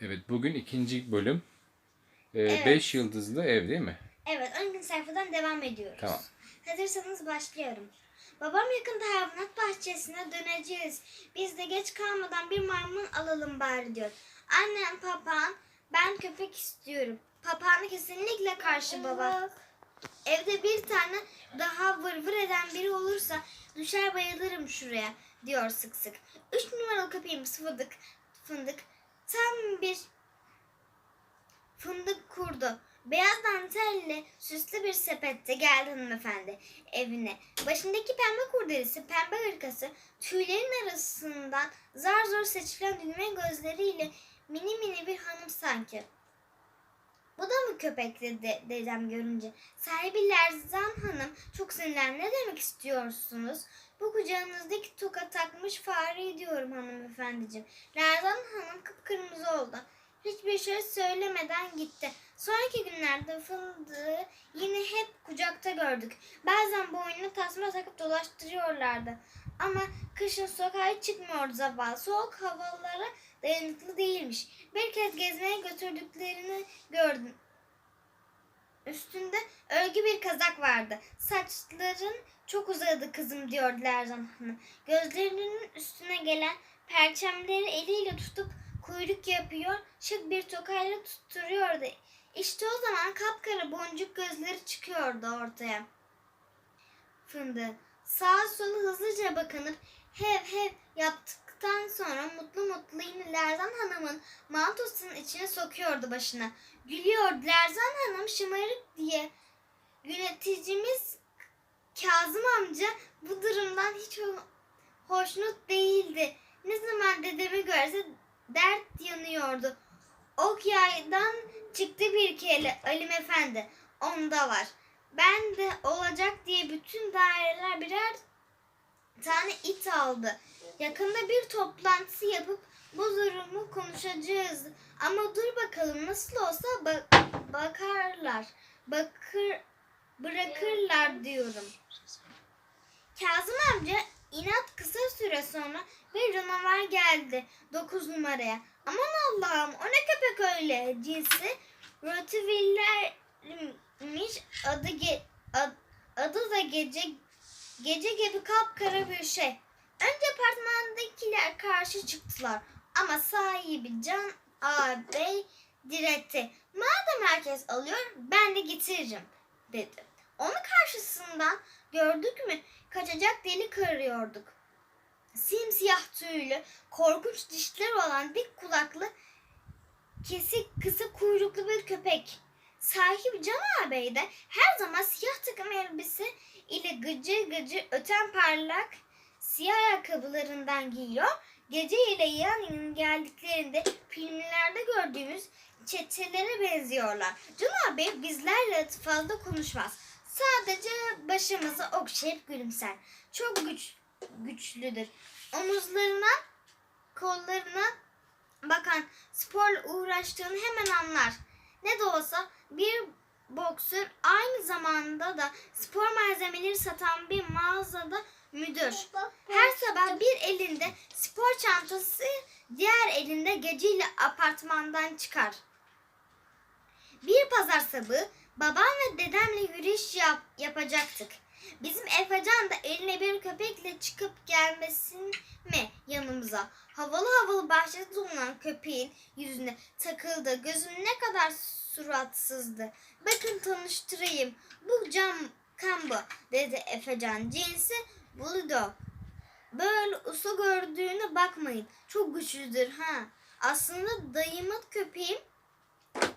Evet bugün ikinci bölüm. 5 Evet. yıldızlı ev değil mi? Evet, 12. sayfadan devam ediyoruz. Tamam. Hazırsanız başlıyorum. Babam yakında hayvanat bahçesine döneceğiz. Biz de geç kalmadan bir maymun alalım bari diyor. Annem, papağan, ben köpek istiyorum. Papağanı kesinlikle karşı baba. Evde bir tane daha vır vır eden biri olursa düşer bayılırım şuraya diyor sık sık. Üç numaralı köpeğimiz fındık, fındık tam bir fındık kurdu. Beyaz dantelli süslü bir sepette geldi hanımefendi evine. Başındaki pembe kurdelesi, pembe hırkası, tüylerin arasından zar zor seçilen düğme gözleriyle mini mini bir hanım sanki. Bu da mı köpek dedi dedem görünce. Sahibi Lerzan Hanım çok sinirlen. Ne demek istiyorsunuz? Bu kucağınızdaki toka takmış fare diyorum hanımefendiciğim. Lerzan Hanım kıpkırmızı oldu. Hiçbir şey söylemeden gitti. Sonraki günlerde fındığı yine hep kucakta gördük. Bazen boynuna tasma takıp dolaştırıyorlardı. Ama kışın sokağa çıkmıyordu zavallı. Soğuk havalara dayanıklı değilmiş. Bir kez gezmeye götürdüklerini gördüm. Üstünde örgü bir kazak vardı. Saçların çok uzadı kızım diyordu Lerzan Hanım. Gözlerinin üstüne gelen perçemleri eliyle tutup kuyruk yapıyor, şık bir tokayla tutturuyordu. İşte o zaman kapkara boncuk gözleri çıkıyordu ortaya. Fındık sağa sola hızlıca bakınıp hev hev yaptıktan sonra mutlu mutlu yine Lerzan Hanım'ın mantosunun içine sokuyordu başına. Gülüyordu Lerzan Hanım şımarık diye. Yöneticimiz Kazım amca bu durumdan hiç ho- hoşnut değildi. Ne zaman dedemi görse dert yanıyordu. Ok yaydan çıktı bir kere Alim Efendi. Onda var. Ben de olacak diye bütün daireler birer tane it aldı. Yakında bir toplantısı yapıp bu durumu konuşacağız. Ama dur bakalım nasıl olsa ba- bakarlar. Bakır bırakırlar diyorum. Kazım amca inat kısa süre sonra bir canavar geldi 9 numaraya. Aman Allah'ım o ne köpek öyle cinsi Rottweiler'miş adı, ge- ad- adı da gece gece gibi kapkara bir şey. Önce apartmandakiler karşı çıktılar ama sahibi Can ağabey diretti. Madem herkes alıyor ben de getiririm dedi. Onu karşısından gördük mü kaçacak delik arıyorduk. Simsiyah tüylü, korkunç dişleri olan dik kulaklı, kesik kısa kuyruklu bir köpek. Sahibi Can ağabey de her zaman siyah takım elbise ile gıcır gıcır öten parlak siyah ayakkabılarından giyiyor. Gece ile yan yana geldiklerinde filmlerde gördüğümüz çetelere benziyorlar. Can ağabey bizlerle fazla konuşmaz. Sadece başımızı okşayıp gülümser. Çok güç, güçlüdür. Omuzlarına, kollarına bakan sporla uğraştığını hemen anlar. Ne de olsa bir boksör aynı zamanda da spor malzemeleri satan bir mağazada müdür. Her sabah bir elinde spor çantası, diğer elinde geceyle apartmandan çıkar. Bir pazar sabahı dedemle yürüyüş yap- yapacaktık. Bizim Efecan da eline bir köpekle çıkıp gelmesin mi yanımıza? Havalı havalı bahçede dolan köpeğin yüzüne takıldı. Gözün ne kadar suratsızdı. Bakın tanıştırayım. Bu Cam Kambo dedi Efecan. Cinsi Bulldog. Böyle usu gördüğüne bakmayın. Çok güçlüdür ha. Aslında dayımın köpeğim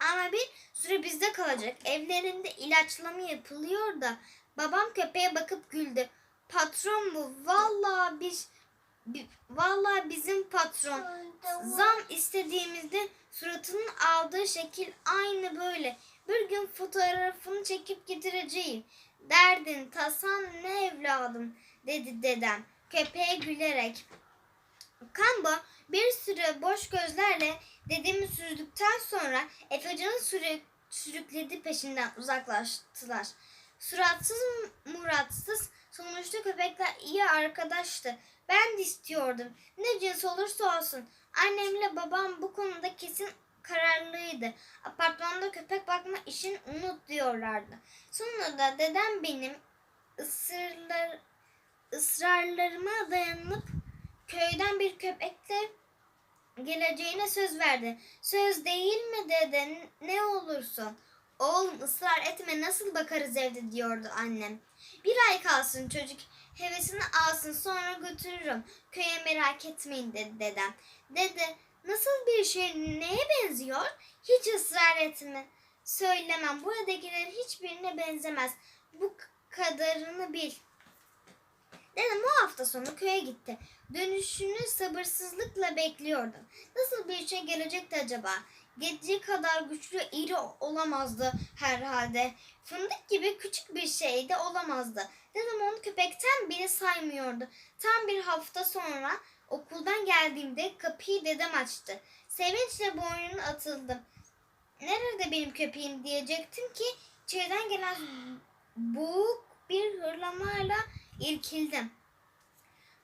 ama bir süre bizde kalacak. Evlerinde ilaçlama yapılıyor da babam köpeğe bakıp güldü. Patron bu. Vallahi biz bi- vallahi bizim patron. Zam istediğimizde suratının aldığı şekil aynı böyle. Bir gün fotoğrafını çekip getireceğim. Derdin tasan ne evladım dedi dedem köpeğe gülerek. Kambo bir süre boş gözlerle dedemi sürdükten sonra Efecan'ı sürü, sürükledi peşinden uzaklaştılar. Suratsız muratsız sonuçta köpekler iyi arkadaştı. Ben de istiyordum. Ne cins olursa olsun. Annemle babam bu konuda kesin ısrarlıydı. Apartmanda köpek bakma işini unut diyorlardı. Sonra da dedem benim ısrarlar, ısrarlarıma dayanıp köyden bir köpekle geleceğine söz verdi. Söz değil mi dede ne olursun. Oğlum ısrar etme nasıl bakarız evde diyordu annem. Bir ay kalsın çocuk hevesini alsın sonra götürürüm. Köye merak etmeyin dedi dedem. Dede nasıl bir şey neye benziyor? Hiç ısrar etme. Söylemem buradakilerin hiçbirine benzemez. Bu kadarını bil. Dedem o hafta sonu köye gitti. Dönüşünü sabırsızlıkla bekliyordum. Nasıl bir şey gelecekti acaba? Gece kadar güçlü iri olamazdı herhalde. Fındık gibi küçük bir şey de olamazdı. Dedem onu köpekten bile saymıyordu. Tam bir hafta sonra okuldan geldiğimde kapıyı dedem açtı. Sevinçle boynuna atıldım. Nerede benim köpeğim diyecektim ki içeriden gelen boğuk bir hırlamayla irkildim.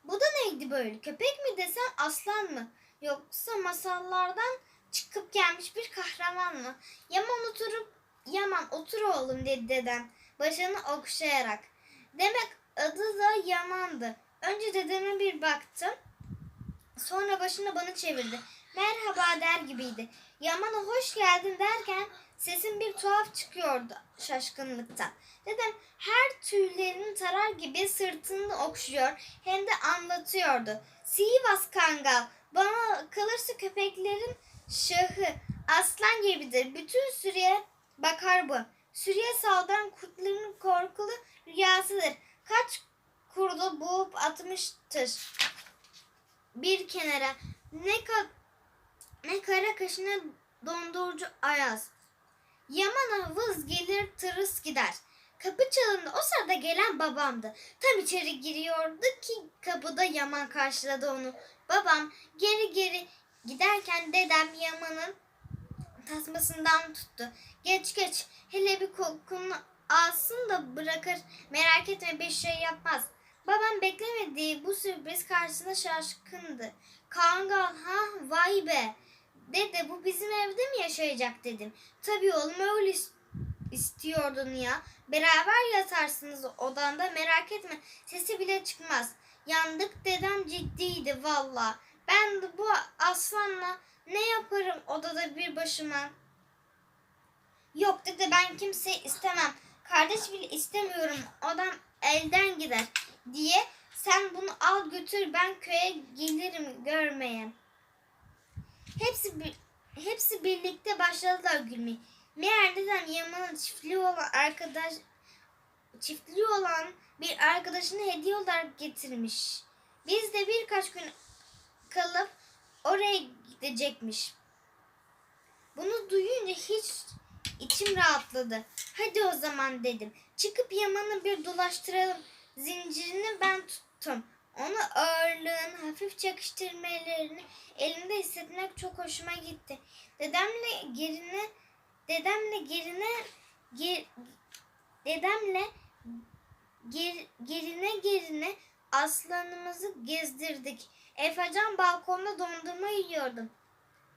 Bu da neydi böyle? Köpek mi desem aslan mı? Yoksa masallardan çıkıp gelmiş bir kahraman mı? Yaman oturup Yaman otur oğlum dedi dedem başını okşayarak. Demek adı da Yaman'dı. Önce dedeme bir baktım. Sonra başını bana çevirdi. Merhaba der gibiydi. Yaman'a hoş geldin derken sesin bir tuhaf çıkıyordu şaşkınlıktan. Dedem her tüylerini tarar gibi sırtını okşuyor hem de anlatıyordu. Sivas Kangal bana kalırsa köpeklerin şahı aslan gibidir. Bütün sürüye bakar bu. Sürüye saldıran kurtların korkulu rüyasıdır. Kaç kurdu boğup atmıştır bir kenara. Ne ka ne kara kaşına dondurucu ayaz. Yaman vız gelir tırıs gider. Kapı çalındı. O sırada gelen babamdı. Tam içeri giriyordu ki kapıda Yaman karşıladı onu. Babam geri geri giderken dedem Yaman'ın tasmasından tuttu. Geç geç. Hele bir kokunu alsın da bırakır. Merak etme bir şey yapmaz. Babam beklemediği bu sürpriz karşısında şaşkındı. Kangal ha vay be. Dede bu bizim evde mi yaşayacak dedim. Tabii oğlum öyle is- istiyordun ya. Beraber yatarsınız odanda merak etme. Sesi bile çıkmaz. Yandık dedem ciddiydi valla. Ben de bu aslanla ne yaparım odada bir başıma. Yok dede ben kimseyi istemem. Kardeş bile istemiyorum. Odam elden gider diye sen bunu al götür ben köye gelirim görmeye. Hepsi hepsi birlikte başladılar gülmeye. Meğer dedem Yaman'ın çiftliği olan arkadaş çiftliği olan bir arkadaşına hediye olarak getirmiş. Biz de birkaç gün kalıp oraya gidecekmiş. Bunu duyunca hiç içim rahatladı. Hadi o zaman dedim. Çıkıp Yaman'ı bir dolaştıralım. Zincirini ben tuttum. Onu ağırlığın hafif çakıştırmalarını elimde hissetmek çok hoşuma gitti. Dedemle gerine dedemle gerine ger, dedemle ger, gerine gerine aslanımızı gezdirdik. Efecan balkonda dondurma yiyordum.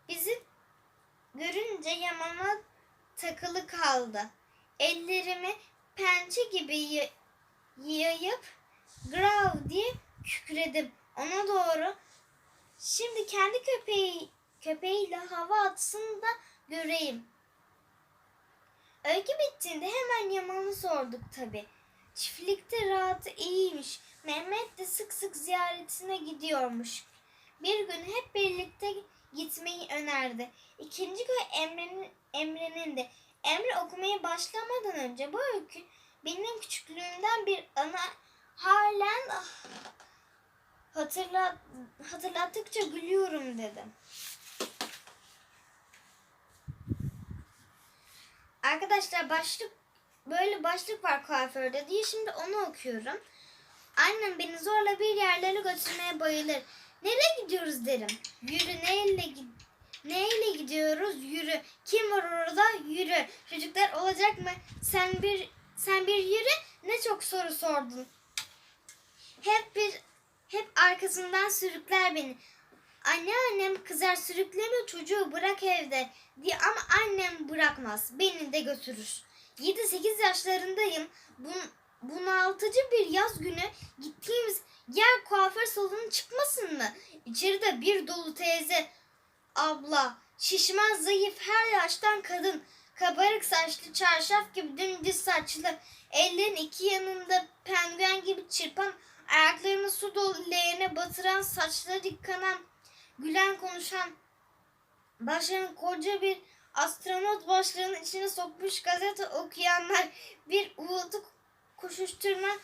Bizi görünce yamama takılı kaldı. Ellerimi pençe gibi yayıp grav diye kükredim. Ona doğru şimdi kendi köpeği köpeğiyle hava atsın da göreyim. Öykü bittiğinde hemen Yaman'ı sorduk tabi. Çiftlikte rahatı iyiymiş. Mehmet de sık sık ziyaretine gidiyormuş. Bir gün hep birlikte gitmeyi önerdi. İkinci gün Emre'nin Emre'nin de. Emre okumaya başlamadan önce bu öykü benim küçüklüğümden bir ana halen ah, hatırla, hatırlattıkça gülüyorum dedim. Arkadaşlar başlık böyle başlık var kuaförde diye şimdi onu okuyorum. Annem beni zorla bir yerlere götürmeye bayılır. Nereye gidiyoruz derim. Yürü neyle Neyle gidiyoruz? Yürü. Kim var orada? Yürü. Çocuklar olacak mı? Sen bir sen bir yürü. Ne çok soru sordun. Hep bir hep arkasından sürükler beni. Anneannem kızar sürükleme çocuğu bırak evde diye ama annem bırakmaz. Beni de götürür. 7-8 yaşlarındayım. Bun, bunaltıcı bir yaz günü gittiğimiz yer kuaför salonu çıkmasın mı? İçeride bir dolu teyze, abla, şişman zayıf her yaştan kadın, kabarık saçlı çarşaf gibi dümdüz saçlı, ellerin iki yanında penguen gibi çırpan, ayaklarını su dolu leğene batıran, saçları yıkanan, gülen konuşan, başlarını koca bir astronot başlarının içine sokmuş gazete okuyanlar, bir uğultu koşuşturma,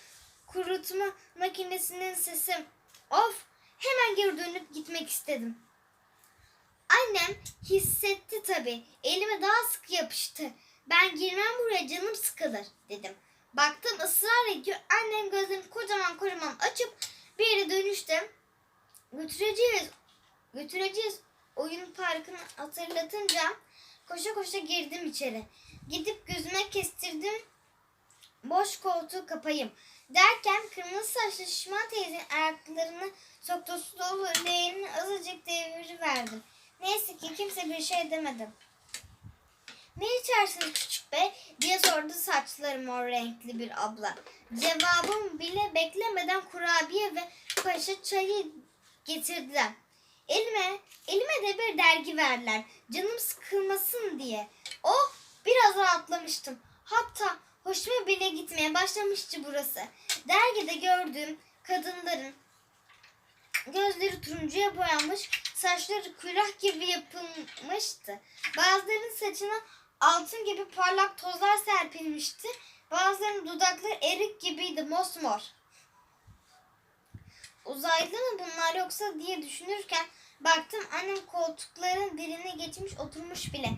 kurutma makinesinin sesi. Of! Hemen geri dönüp gitmek istedim. Annem hissetti tabii. Elime daha sıkı yapıştı. Ben girmem buraya canım sıkılır dedim. Baktım ısrar ediyor. Annem gözlerini kocaman kocaman açıp bir yere dönüştüm. Götüreceğiz. Götüreceğiz. Oyun parkını hatırlatınca koşa koşa girdim içeri. Gidip gözüme kestirdim. Boş koltuğu kapayım. Derken kırmızı saçlı şişman teyzenin ayaklarını soktu su dolu leğenini azıcık deviriverdim. Neyse ki kimse bir şey demedi. Ne içersiniz küçük bey diye sordu saçları mor renkli bir abla. Cevabım bile beklemeden kurabiye ve paşa çayı getirdiler. Elime, elime de bir dergi verdiler. Canım sıkılmasın diye. Oh biraz rahatlamıştım. Hatta hoşuma bile gitmeye başlamıştı burası. Dergide gördüğüm kadınların Gözleri turuncuya boyanmış, saçları külah gibi yapılmıştı. Bazılarının saçına altın gibi parlak tozlar serpilmişti. Bazılarının dudakları erik gibiydi, mosmor. Uzaylı mı bunlar yoksa diye düşünürken baktım annem koltukların birine geçmiş oturmuş bile.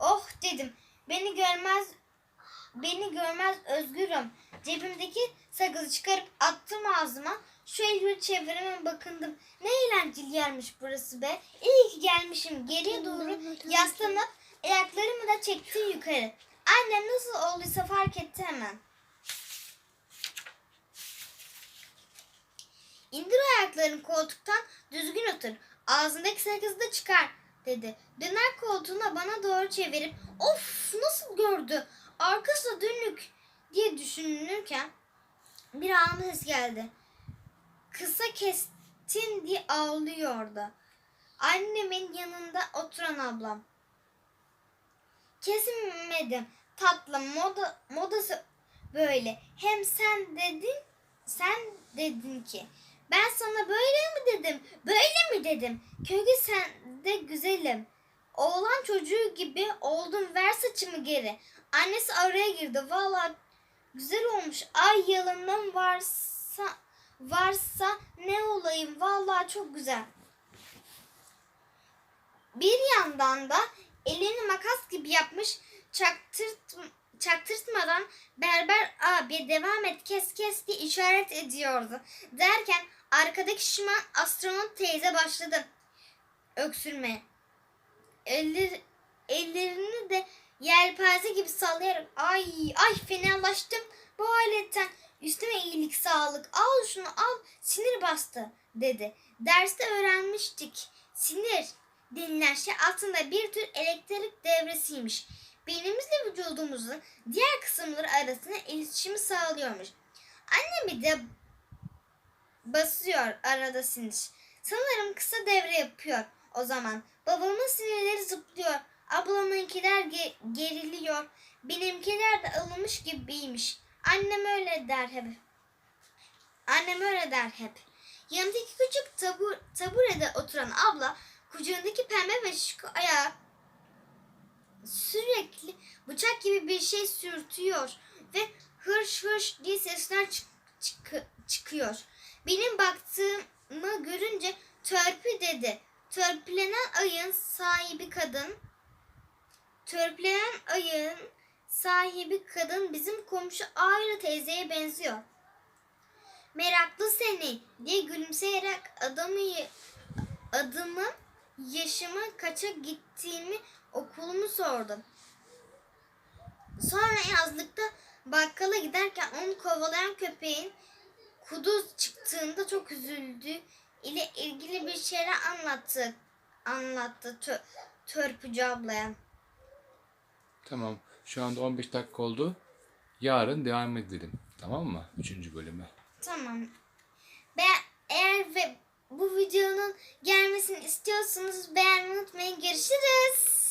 Oh dedim. Beni görmez beni görmez özgürüm. Cebimdeki sakızı çıkarıp attım ağzıma. Şu elimi çevirime bakındım. Ne eğlenceli yermiş burası be. İyi ki gelmişim. Geriye doğru yaslanıp ayaklarımı da çektim yukarı. Annem nasıl olduysa fark etti hemen. İndir ayaklarını koltuktan düzgün otur. Ağzındaki sakızı da çıkar dedi. Döner koltuğuna bana doğru çevirip of nasıl gördü arkası dönük diye düşünürken bir ağlama ses geldi. Kısa kestin diye ağlıyordu. Annemin yanında oturan ablam. Kesinmedim. Tatlım moda, modası böyle. Hem sen dedin, sen dedin ki. Ben sana böyle mi dedim, böyle mi dedim. Kökü sen de güzelim. Oğlan çocuğu gibi oldum ver saçımı geri. Annesi araya girdi. Vallahi güzel olmuş. Ay yalanım varsa varsa ne olayım. Vallahi çok güzel. Bir yandan da elini makas gibi yapmış. Çaktırt, çaktırtmadan berber abi devam et. kes kes diye işaret ediyordu. Derken arkadaki şişman astronot teyze başladı. Öksürmeye. Eller, ellerini de yelpaze gibi sallayarak ay ay fenalaştım bu aletten. Üstüme iyilik sağlık. Al şunu al. Sinir bastı. dedi. Derste öğrenmiştik. Sinir denilen şey aslında bir tür elektrik devresiymiş. Beynimizle vücudumuzun diğer kısımları arasında iletişimi sağlıyormuş. Annemi de basıyor arada sinir. Sanırım kısa devre yapıyor o zaman. Babamın sinirleri zıplıyor. Ablamınkiler ge- geriliyor. Benimkiler de alınmış gibiymiş. Annem öyle der hep. Annem öyle der hep. Yanındaki küçük tabur, taburede oturan abla kucağındaki pembe ve şık ayağı sürekli bıçak gibi bir şey sürtüyor ve hırş hırş diye sesler çık- çık- çıkıyor. Benim baktığımı görünce törpü dedi. Törpülenen ayın sahibi kadın törpülenen ayın sahibi kadın bizim komşu Ayla teyzeye benziyor. Meraklı seni diye gülümseyerek adamı adımı yaşımı kaça gittiğimi okulumu sordum. Sonra yazlıkta bakkala giderken onu kovalayan köpeğin kuduz çıktığında çok üzüldü ile ilgili bir şeyler anlattı. Anlattı tö, Törpücü ablaya. Tamam. Şu anda 15 dakika oldu. Yarın devam edelim. Tamam mı? Üçüncü bölüme. Tamam. Be eğer ve bu videonun gelmesini istiyorsanız beğenmeyi unutmayın. Görüşürüz.